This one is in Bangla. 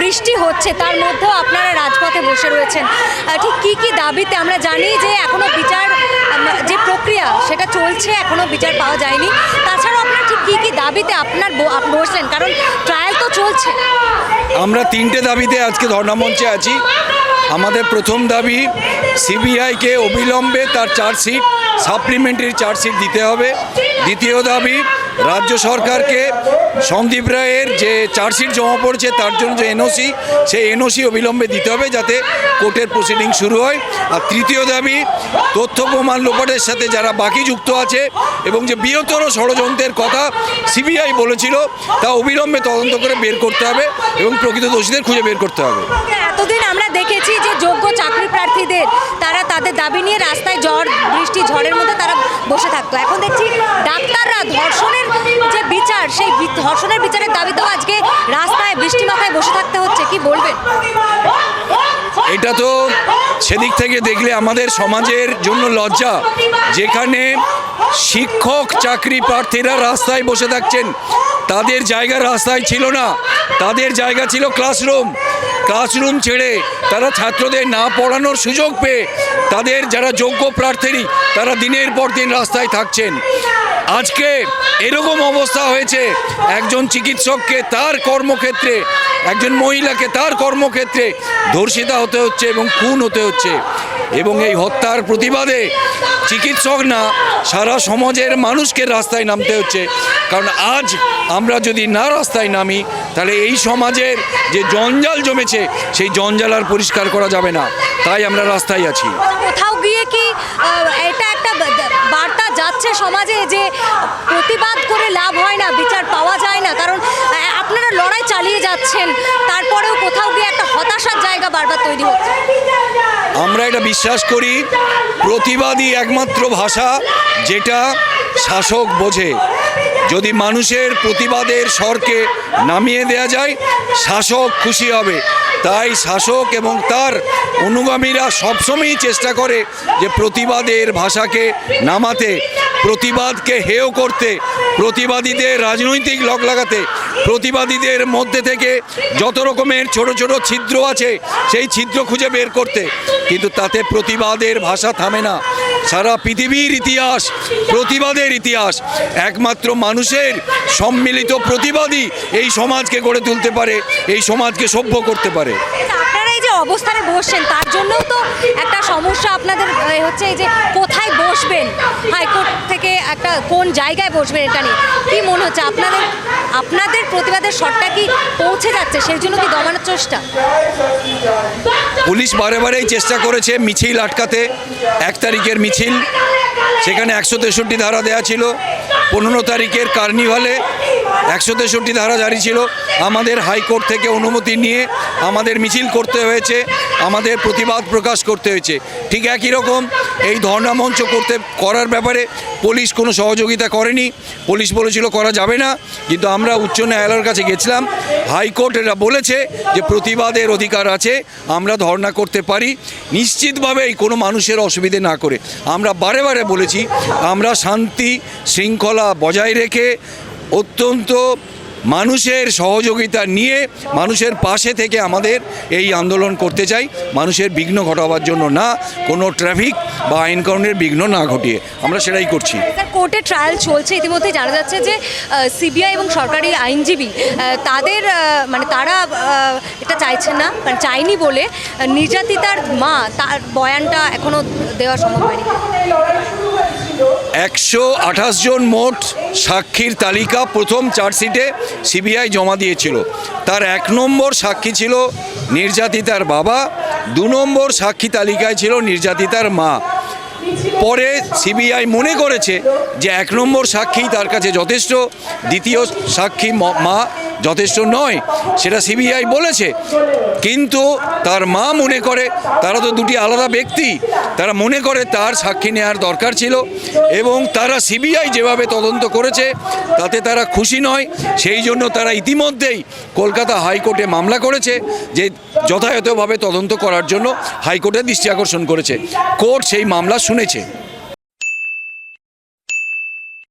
বৃষ্টি হচ্ছে, তার মধ্যেও আপনারা রাজপথে বসে রয়েছেন। ঠিক কি কি দাবিতে আমরা জানি যে এখনও বিচার যে প্রক্রিয়া সেটা চলছে, এখনও বিচার পাওয়া যায়নি। তাছাড়াও আপনারা ঠিক কি কি দাবিতে আপনার বসলেন? কারণ ট্রায়াল তো চলছে। আমরা তিনটে দাবিতে আজকে ধর্ণামঞ্চে আছি। আমাদের প্রথম দাবি, সিবিআইকে অবিলম্বে তার চার্জশিট সাপ্লিমেন্টারি চার্জশিট দিতে হবে। দ্বিতীয় দাবি রাজ্য সরকারকে সন্দীপ রায়ের যে চার্জশিট জমা পড়েছে, তার জন্য যে এনওসি সেই এনওসি অবিলম্বে দিতে হবে যাতে কোর্টের প্রসিডিং শুরু হয়। আর তৃতীয় দাবি, তথ্য প্রমাণ লোপাটের সাথে যারা বাকি যুক্ত আছে এবং যে বৃহত্তর ষড়যন্ত্রের কথা সিবিআই বলেছিল, তা অবিলম্বে তদন্ত করে বের করতে হবে এবং প্রকৃত দোষীদের খুঁজে বের করতে হবে। এতদিন আমরা দেখেছি যে যোগ্য চাকরি প্রার্থীদের, তারা তাদের দাবি নিয়ে রাস্তায় ঝড়, বৃষ্টি, ঝড়ের মধ্যে তারা বসে থাকতো। এখন দেখছি ডাক্তাররা ধর্ষণের যে বিচার সেই বি- ধর্ষণের বিচারের দাবিতেও আজকে রাস্তায় বৃষ্টি মাথায় বসে থাকতে হচ্ছে কি বলবেন এটা তো সেদিক থেকে দেখলে আমাদের সমাজের জন্য লজ্জা। যেখানে শিক্ষক, চাকরি প্রার্থীরা রাস্তায় বসে থাকছেন। তাদের জায়গা রাস্তায় ছিল না। তাদের জায়গা ছিল ক্লাসরুম। ক্লাসরুম ছেড়ে তারা ছাত্রদের না পড়ানোর সুযোগ পেয়ে তাদের যারা যোগ্য প্রার্থী, তারা দিনের পর দিন রাস্তায় থাকছেন। আজকে এরকম অবস্থা হয়েছে। একজন চিকিৎসককে তার কর্মক্ষেত্রে, একজন মহিলাকে তার কর্মক্ষেত্রে ধর্ষিতা হতে হচ্ছে এবং খুন হতে হচ্ছে। এবং এই হত্যার প্রতিবাদে চিকিৎসক না সারা সমাজের মানুষকে রাস্তায় নামতে হচ্ছে। কারণ আজ আমরা যদি না রাস্তায় নামি, তাহলে এই সমাজের যে জঞ্জাল জমেছে, সেই জঞ্জাল আর পরিষ্কার করা যাবে না। তাই আমরা রাস্তায় আছি। কোথাও গিয়ে কি এটা একটা বার্তা যাচ্ছে সমাজে যে প্রতিবাদ করে লাভ হয় না, বিচার পাওয়া যায় না। কারণ আপনারা লড়াই চালিয়ে যাচ্ছেন, তারপরেও কোথাও গিয়ে একটা হতাশার জায়গা বারবার তৈরি হচ্ছে। আমরা এটা বিশ্বাস করি প্রতিবাদী একমাত্র ভাষা যেটা শাসক বোঝে। যদি মানুষের প্রতিবাদের স্বরকে নামিয়ে দেয়া যায়, শাসক খুশি হবে। তাই শাসক এবং তার অনুগামীরা সবসময়ই চেষ্টা করে যে প্রতিবাদের ভাষাকে নামাতে, প্রতিবাদকে হেয় করতে, প্রতিবাদীদের রাজনৈতিক লগ লাগাতে প্রতিবাদীদের মধ্যে থেকে যত রকমের ছোট ছোট ছিদ্র আছে, সেই ছিদ্র খুঁজে বের করতে। কিন্তু তাতে প্রতিবাদের ভাষা থামে না। সারা পৃথিবীর ইতিহাস প্রতিবাদের ইতিহাস। একমাত্র মানুষের সম্মিলিত প্রতিবাদী এই সমাজকে গড়ে তুলতে পারে, এই সমাজকে সভ্য করতে পারে। এই যে অবস্থানে বসছেন, তার জন্যও তো একটা সমস্যা আপনাদের হচ্ছে এই যে কোথায় বসবেন? হাইকোর্ট থেকে একটা কোন জায়গায় বসবেন এটা নিয়ে? কী মনে হচ্ছে? আপনাদের আপনাদের প্রতিবাদের শটটা কি পৌঁছে যাচ্ছে? সেই জন্য কি দমানোর চেষ্টা? পুলিশ বারে বারেই চেষ্টা করেছে মিছিল আটকাতে। এক তারিখের মিছিল, সেখানে একশো তেষট্টি ধারা দেওয়া ছিল। পনেরো তারিখের কার্নিভালে একশো তেষট্টি ধারা জারি ছিল। আমাদের হাইকোর্ট থেকে অনুমতি নিয়ে আমাদের মিছিল করতে হয়েছে, আমাদের প্রতিবাদ প্রকাশ করতে হয়েছে। ঠিক একই রকম এই ধর্ণা মঞ্চ করতে, করার ব্যাপারে পুলিশ কোনো সহযোগিতা করেনি। পুলিশ বলেছিল করা যাবে না, কিন্তু আমরা উচ্চ ন্যায়ালয়ের কাছে গেছিলাম। হাইকোর্ট এটা বলেছে যে প্রতিবাদের অধিকার আছে, আমরা ধর্ণা করতে পারি। নিশ্চিতভাবেই কোনো মানুষের অসুবিধে না করে। আমরা বারে বারে বলেছি, আমরা শান্তি শৃঙ্খলা বজায় রেখে অত্যন্ত মানুষের সহযোগিতা নিয়ে মানুষের পাশে থেকে আমাদের এই আন্দোলন করতে চাই। মানুষের বিঘ্ন ঘটাবার জন্য না, কোনো ট্রাফিক বা আইনকানুনের বিঘ্ন না ঘটিয়ে। আমরা সেটাই করছি। কোর্টে ট্রায়াল চলছে। ইতিমধ্যে জানা যাচ্ছে যে সিবিআই এবং সরকারি আইনজীবী তাদের মানে তারা এটা চাইছেন না মানে চায়নি বলে নির্যাতিতার মা, তার বয়ানটা এখনও দেওয়া সম্ভব হয়নি। একশো আঠাশ জন মোট সাক্ষীর তালিকা প্রথম চার্জশিটে সিবিআই জমা দিয়েছিল। তার এক নম্বর সাক্ষী ছিল নির্যাতিতার বাবা, দু নম্বর সাক্ষী তালিকায় ছিল নির্যাতিতার মা। পরে সিবিআই মনে করেছে যে এক নম্বর সাক্ষী তার কাছে যথেষ্ট, দ্বিতীয় সাক্ষী মা যথেষ্ট নয়, সেটা সিবিআই বলেছে। কিন্তু তার মা মনে করে, তারা তো দুটি আলাদা ব্যক্তি, তারা মনে করে তার সাক্ষী নেওয়ার দরকার ছিল এবং তারা সিবিআই যেভাবে তদন্ত করেছে, তাতে তারা খুশি নয়। সেই জন্য তারা ইতিমধ্যেই কলকাতা হাইকোর্টে মামলা করেছে যে যথাযথভাবে তদন্ত করার জন্য হাইকোর্টের দৃষ্টি আকর্ষণ করেছে। কোর্ট সেই মামলা শুনেছে।